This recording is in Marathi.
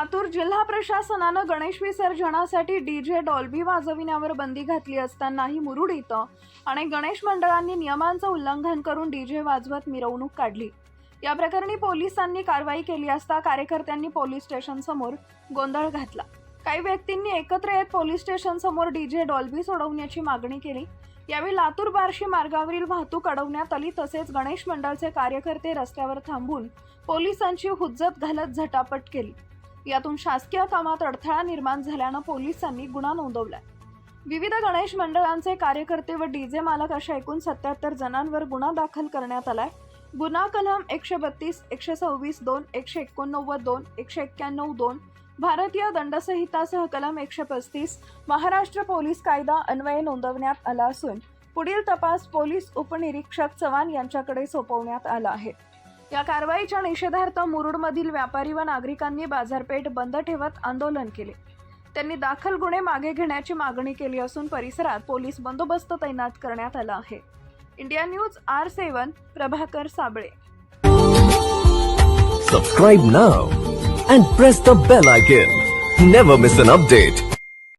लातूर जिल्हा प्रशासनानं गणेश विसर्जनासाठी डीजे डॉल्बी वाजविण्यावर बंदी घातली असतानाही मुरुड इथं आणि गणेश मंडळांनी नियमांचं उल्लंघन करून डीजे वाजवत मिरवणूक काढली. या प्रकरणी पोलिसांनी कारवाई केली असता कार्यकर्त्यांनी पोलीस स्टेशनसमोर गोंधळ घातला. काही व्यक्तींनी एकत्र येत पोलीस स्टेशनसमोर डीजे डॉल्बी सोडवण्याची मागणी केली. यावेळी लातूर बार्शी मार्गावरील वाहतूक अडवण्यात आली तसेच गणेश मंडळचे कार्यकर्ते रस्त्यावर थांबून पोलिसांची हुज्जत घालत झटापट केली. यातून शासकीय कामात अडथळा निर्माण झाल्यानं पोलिसांनी गुन्हा नोंदवलाय. विविध गणेश मंडळांचे कार्यकर्ते व डीजे मालक अशा एकूण सत्याहत्तर जणांवर गुन्हा दाखल करण्यात आलाय. गुन्हा कलम एकशे बत्तीस एकशे सव्वीस दोन एकशे एकोणनव्वद दोन एकशे एक्क्याण्णव दोन भारतीय दंडसंहितासह कलम एकशे पस्तीस महाराष्ट्र पोलीस कायदा अन्वये नोंदवण्यात आला असून पुढील तपास पोलीस उपनिरीक्षक चव्हाण यांच्याकडे सोपवण्यात आला आहे. या कारवाईच्या निषेधार्थ मुरुडमधील व्यापारी व नागरिकांनी बाजारपेठ बंद ठेवत आंदोलन केले. त्यांनी दाखल गुन्हे मागे घेण्याची मागणी केली असून परिसरात पोलीस बंदोबस्त तैनात करण्यात आला आहे. India news R seven Prabhakar Sable. Subscribe now and press the bell icon never miss an update